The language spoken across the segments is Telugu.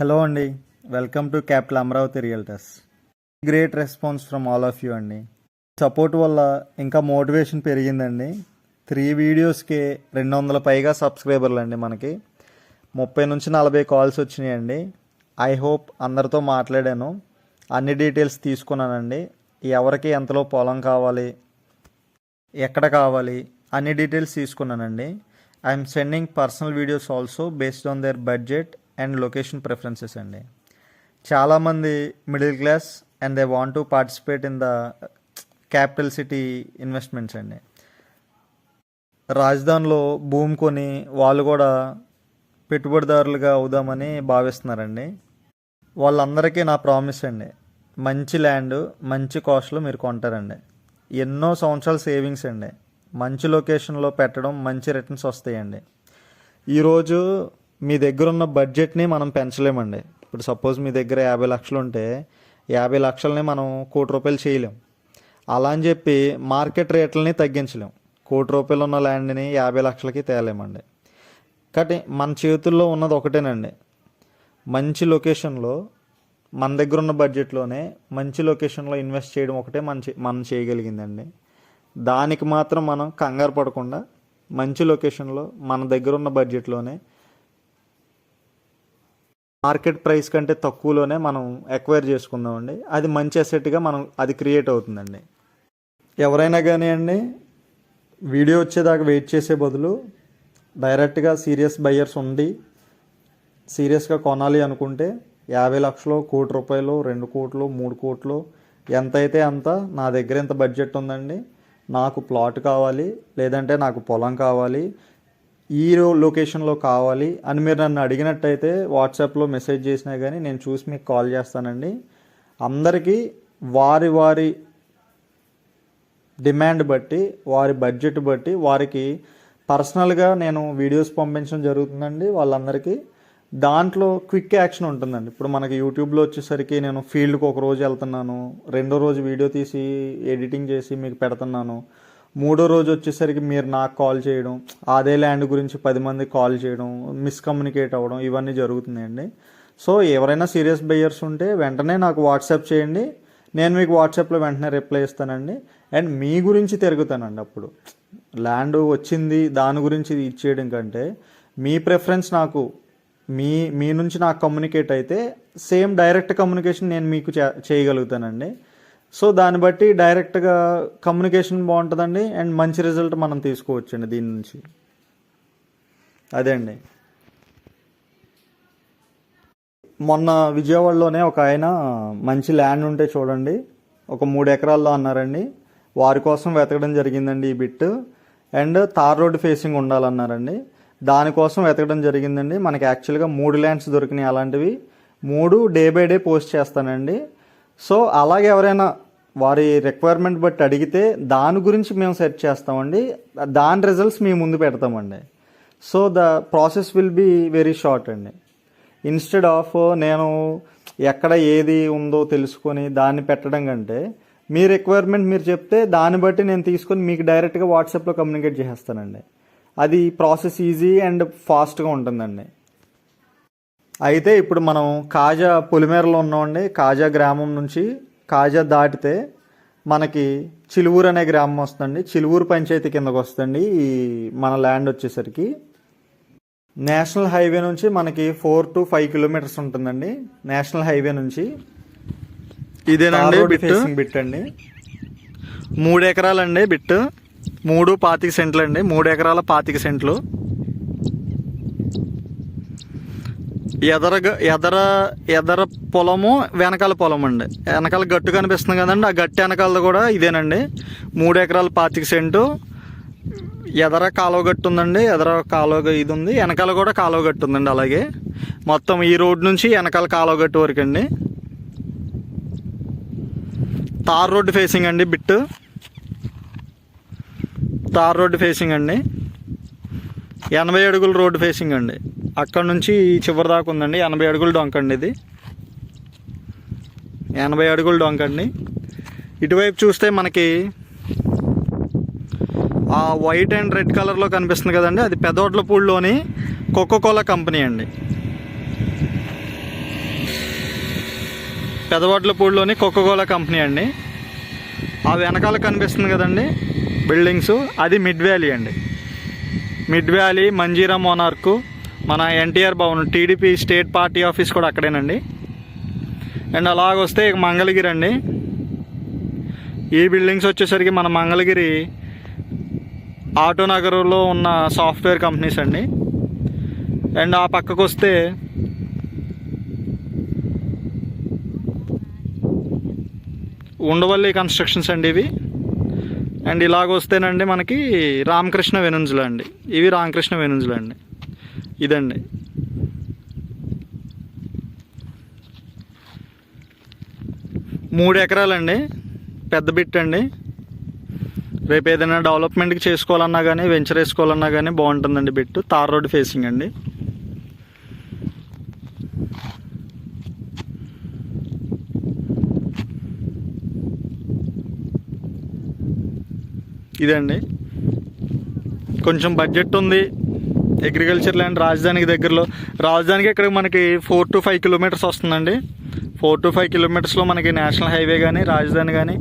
హలో అండి. Welcome to capital Amaravati realtors great response from all of you అండి. సపోర్ట్ వల్ల ఇంకా మోటివేషన్ పెరిగిందండి. త్రీ వీడియోస్కి రెండు వందల పైగా సబ్స్క్రైబర్లు అండి మనకి. ముప్పై నుంచి నలభై కాల్స్ వచ్చినాయండి. ఐ హోప్ అందరితో మాట్లాడాను. అన్ని డీటెయిల్స్ తీసుకున్నానండి. ఎవరికి ఎంతలో పొలం కావాలి ఎక్కడ కావాలి అన్ని డీటెయిల్స్ తీసుకున్నానండి. I'm sending personal videos also based on their budget and location preferences అండి. చాలామంది middle class and they want to participate in the capital city investments అండి. రాజధానిలో భూమి కొని వాళ్ళు కూడా పెట్టుబడిదారులుగా అవుదామని భావిస్తున్నారండి. వాళ్ళందరికీ నా ప్రామిస్ అండి. మంచి ల్యాండ్ మంచి కాస్ట్లో మీరు కొంటారండి. ఎన్నో సంవత్సరాల సేవింగ్స్ అండి. మంచి లొకేషన్లో పెట్టడం మంచి రిటర్న్స్ వస్తాయండి. ఈరోజు మీ దగ్గర ఉన్న బడ్జెట్ని మనం పెంచలేమండి. ఇప్పుడు సపోజ్ మీ దగ్గర యాభై లక్షలు ఉంటే యాభై లక్షలని మనం కోటి రూపాయలు చేయలేం. అలా అని చెప్పి మార్కెట్ రేట్లని తగ్గించలేం. కోటి రూపాయలు ఉన్న ల్యాండ్ని యాభై లక్షలకి తేలేమండి. కాబట్టి మన చేతుల్లో ఉన్నది ఒకటేనండి. మంచి లొకేషన్లో మన దగ్గర ఉన్న బడ్జెట్లోనే మంచి లొకేషన్లో ఇన్వెస్ట్ చేయడం ఒకటే మన మనం చేయగలిగిందండి. దానికి మాత్రం మనం కంగారు పడకుండా మంచి లొకేషన్లో మన దగ్గర ఉన్న బడ్జెట్లోనే మార్కెట్ ప్రైస్ కంటే తక్కువలోనే మనం ఎక్వైర్ చేసుకుందామండి. అది మంచి అసెట్గా మనం అది క్రియేట్ అవుతుందండి. ఎవరైనా కానీ అండి వీడియో వచ్చేదాకా వెయిట్ చేసే బదులు డైరెక్ట్గా సీరియస్ బయ్యర్స్ ఉండి సీరియస్గా కొనాలి అనుకుంటే యాభై లక్షలు కోటి రూపాయలు రెండు కోట్లు మూడు కోట్లు ఎంతైతే అంత నా దగ్గర ఎంత బడ్జెట్ ఉందండి నాకు ప్లాట్ కావాలి లేదంటే నాకు పొలం కావాలి ఈ లొకేషన్లో కావాలి అని మీరు నన్ను అడిగినట్టయితే వాట్సాప్లో మెసేజ్ చేసినా కానీ నేను చూసి మీకు కాల్ చేస్తానండి. అందరికీ వారి వారి డిమాండ్ బట్టి వారి బడ్జెట్ బట్టి వారికి పర్సనల్గా నేను వీడియోస్ పంపించడం జరుగుతుందండి వాళ్ళందరికీ. దాంట్లో క్విక్ యాక్షన్ ఉంటుందండి. ఇప్పుడు మనకి యూట్యూబ్లో వచ్చేసరికి నేను ఫీల్డ్కి ఒక రోజు వెళ్తున్నాను రెండో రోజు వీడియో తీసి ఎడిటింగ్ చేసి మీకు పెడుతున్నాను. మూడో రోజు వచ్చేసరికి మీరు నాకు కాల్ చేయడం అదే ల్యాండ్ గురించి పది మంది కాల్ చేయడం మిస్కమ్యూనికేట్ అవ్వడం ఇవన్నీ జరుగుతున్నాయండి. సో ఎవరైనా సీరియస్ బయ్యర్స్ ఉంటే వెంటనే నాకు వాట్సాప్ చేయండి. నేను మీకు వాట్సాప్లో వెంటనే రిప్లై ఇస్తానండి. అండ్ మీ గురించి తిరుగుతానండి అప్పుడు. ల్యాండ్ వచ్చింది దాని గురించి ఇచ్చేయడం కంటే మీ ప్రిఫరెన్స్ నాకు మీ మీ నుంచి నాకు కమ్యూనికేట్ అయితే సేమ్ డైరెక్ట్ కమ్యూనికేషన్ నేను మీకు చే- చేయగలుగుతానండి. సో దాన్ని బట్టి డైరెక్ట్గా కమ్యూనికేషన్ బాగుంటుందండి. అండ్ మంచి రిజల్ట్ మనం తీసుకోవచ్చండి దీని నుంచి. అదే అండి. మొన్న విజయవాడలోనే ఒక ఆయన మంచి ల్యాండ్ ఉంటే చూడండి. ఒక మూడు ఎకరాల్లో అన్నారండి. వారి కోసం వెతకడం జరిగిందండి ఈ bit. And tar road facing ఉండాలన్నారండి. దానికోసం వెతకడం జరిగిందండి. మనకి యాక్చువల్గా మూడు ల్యాండ్స్ దొరికినాయి అలాంటివి. మూడు డే బై డే పోస్ట్ చేస్తానండి. సో అలాగే ఎవరైనా వారి రిక్వైర్మెంట్ బట్టి అడిగితే దాని గురించి మేము సెర్చ్ చేస్తామండి. దాని రిజల్ట్స్ మీ ముందు పెడతామండి. So the process will be very short అండి. ఇన్స్టెడ్ ఆఫ్ నేను ఎక్కడ ఏది ఉందో తెలుసుకొని దాన్ని పెట్టడం కంటే మీ రిక్వైర్మెంట్ మీరు చెప్తే దాన్ని బట్టి నేను తీసుకొని మీకు డైరెక్ట్గా వాట్సాప్లో కమ్యూనికేట్ చేసేస్తానండి. అది ప్రాసెస్ ఈజీ అండ్ ఫాస్ట్గా ఉంటుందండి. అయితే ఇప్పుడు మనం కాజా పొలిమేరలో ఉన్నామండి. కాజా గ్రామం నుంచి కాజా దాటితే మనకి చిలువూరు అనే గ్రామం వస్తుందండి. చిలువూరు పంచాయతీ కిందకు వస్తుంది ఈ మన ల్యాండ్ వచ్చేసరికి నేషనల్ హైవే నుంచి మనకి ఫోర్ టు ఫైవ్ కిలోమీటర్స్ ఉంటుందండి. నేషనల్ హైవే నుంచి ఇదేనండి ఫేసింగ్ బిట్ అండి. మూడు ఎకరాలండి బిట్ మూడు పాతిక సెంట్లు అండి మూడు ఎకరాల పాతిక సెంట్లు. ఎదర ఎదర ఎదర పొలము వెనకాల పొలం అండి. వెనకాల గట్టు కనిపిస్తుంది కదండి ఆ గట్టి వెనకాలది కూడా ఇదేనండి. మూడు ఎకరాలు పాతిక సెంటు. ఎదర కాలువ గట్టు ఉందండి ఎదర కాలువ ఇది ఉంది. వెనకాల కూడా కాలువ గట్టు ఉందండి అలాగే. మొత్తం ఈ రోడ్ నుంచి వెనకాల కాలువ గట్టు వరకు అండి. తార్ రోడ్డు ఫేసింగ్ అండి బిట్టు. తార్ రోడ్డు ఫేసింగ్ అండి. ఎనభై అడుగుల రోడ్డు ఫేసింగ్ అండి. అక్కడ నుంచి ఈ చివరి దాకా ఉందండి. ఎనభై అడుగుల డొంక అండి ఇది. ఎనభై అడుగుల డొంక అండి. ఇటువైపు చూస్తే మనకి ఆ వైట్ అండ్ రెడ్ కలర్లో కనిపిస్తుంది కదండి. అది పెదోట్లపూడిలోని కోకో కోలా కంపెనీ అండి. పెదవాట్లపూడిలోని కోకోకోలా కంపెనీ అండి. ఆ వెనకాల కనిపిస్తుంది కదండి బిల్డింగ్స్. అది మిడ్ వ్యాలీ అండి. మిడ్ వ్యాలీ మంజీరా మోనార్కు మన NTR Bhavan TDP state party office కూడా అక్కడేనండి. అండ్ అలాగొస్తే మంగళగిరి అండి. ఈ బిల్డింగ్స్ వచ్చేసరికి మన మంగళగిరి ఆటోనగర్లో ఉన్న సాఫ్ట్వేర్ కంపెనీస్ అండి. అండ్ ఆ పక్కకు వస్తే ఉండవల్లి కన్స్ట్రక్షన్స్ అండి ఇవి. అండ్ ఇలాగ వస్తేనండి మనకి రామకృష్ణ వెనుంజులు అండి. ఇవి రామకృష్ణ వెనుంజులు అండి. ఇదండి. మూడు ఎకరాలండి పెద్ద బిట్ అండి రేపు ఏదైనా డెవలప్మెంట్కి చేసుకోవాలన్నా కానీ వెంచర్ వేసుకోవాలన్నా కానీ బాగుంటుందండి బిట్టు. తార్ రోడ్ ఫేసింగ్ అండి. ఇదండి. కొంచెం బడ్జెట్ ఉంది. అగ్రికల్చర్ ల్యాండ్ రాజధానికి దగ్గరలో. రాజధానికి ఇక్కడ మనకి ఫోర్ టు ఫైవ్ కిలోమీటర్స్ వస్తుందండి. ఫోర్ టు ఫైవ్ కిలోమీటర్స్లో మనకి నేషనల్ హైవే కానీ రాజధాని కానీ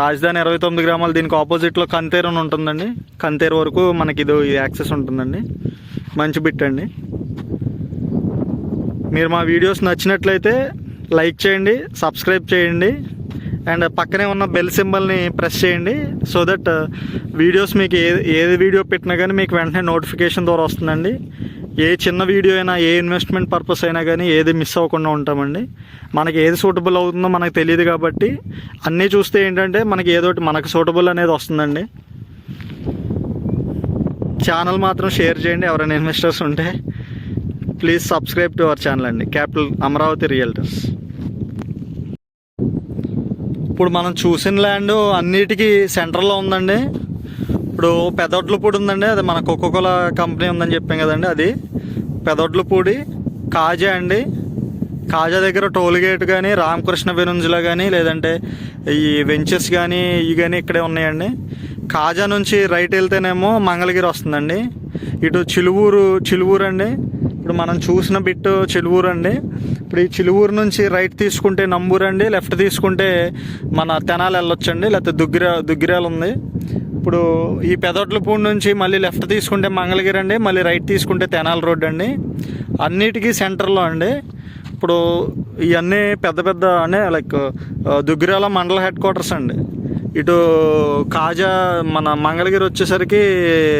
రాజధాని ఇరవై తొమ్మిది గ్రామాలు దీనికి ఆపోజిట్లో కంతేరు అని ఉంటుందండి. కంతేరు వరకు మనకి ఇది యాక్సెస్ ఉంటుందండి. మంచి బిట్ అండి. మీరు మా వీడియోస్ నచ్చినట్లయితే లైక్ చేయండి సబ్స్క్రైబ్ చేయండి. అండ్ పక్కనే ఉన్న బెల్ సింబల్ని ప్రెస్ చేయండి సో దట్ uh, వీడియోస్ మీకు ఏ ఏది వీడియో పెట్టినా కానీ మీకు వెంటనే నోటిఫికేషన్ ద్వారా వస్తుందండి. ఏ చిన్న వీడియో అయినా ఏ ఇన్వెస్ట్మెంట్ పర్పస్ అయినా కానీ ఏది మిస్ అవ్వకుండా ఉంటామండి. మనకి ఏది సూటబుల్ అవుతుందో మనకు తెలియదు కాబట్టి అన్నీ చూస్తే ఏంటంటే మనకి ఏదో ఒకటి మనకు సూటబుల్ అనేది వస్తుందండి. ఛానల్ మాత్రం షేర్ చేయండి ఎవరైనా ఇన్వెస్టర్స్ ఉంటే. Please subscribe to our channel అండి. Capital Amaravati realtors. ఇప్పుడు మనం చూసిన ల్యాండ్ అన్నిటికీ సెంటర్లో ఉందండి. ఇప్పుడు పెదొడ్లపూడి ఉందండి. అది మన కోకోకోలా కంపెనీ ఉందని చెప్పాం కదండి అది. పెదొడ్లపూడి కాజా అండి. కాజా దగ్గర టోల్ గేట్ కానీ రామకృష్ణ వెనుంజులా కానీ లేదంటే ఈ వెంచర్స్ కానీ ఇవి కానీ ఇక్కడే ఉన్నాయండి. కాజా నుంచి రైట్ వెళ్తేనేమో మంగళగిరి వస్తుందండి. ఇటు చిలువూరు చిలువూరు అండి. ఇప్పుడు మనం చూసిన బిట్ చిలువూరు అండి ఇప్పుడు ఈ చిలువూరు నుంచి రైట్ తీసుకుంటే నంబూరు అండి లెఫ్ట్ తీసుకుంటే మన తెనాలి వెళ్ళొచ్చండి లేకపోతే దుగ్గిరా దుగ్గిరాలు ఉంది. ఇప్పుడు ఈ పెదొడ్లపూడి నుంచి మళ్ళీ లెఫ్ట్ తీసుకుంటే మంగళగిరి అండి మళ్ళీ రైట్ తీసుకుంటే తెనాలి రోడ్ అండి అన్నిటికీ సెంటర్లో అండి. ఇప్పుడు ఇవన్నీ పెద్ద పెద్ద అంటే లైక్ దుగ్గిరాల మండల హెడ్ క్వార్టర్స్ అండి. ఇటు కాజా మన మంగళగిరి వచ్చేసరికి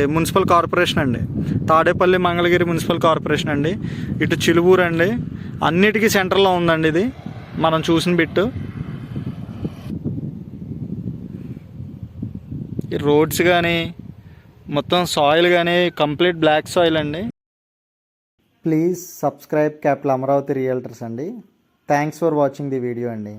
మున్సిపల్ కార్పొరేషన్ అండి. తాడేపల్లి మంగళగిరి మున్సిపల్ కార్పొరేషన్ అండి. ఇటు చిలువూరు అండి. అన్నిటికీ సెంటర్లో ఉందండి ఇది. మనం చూసిన బిట్టు. ఈ రోడ్స్ కానీ మొత్తం సాయిల్ కానీ కంప్లీట్ బ్లాక్ సాయిల్ అండి. Please subscribe capital Amaravati realtors అండి. Thanks for watching the video అండి.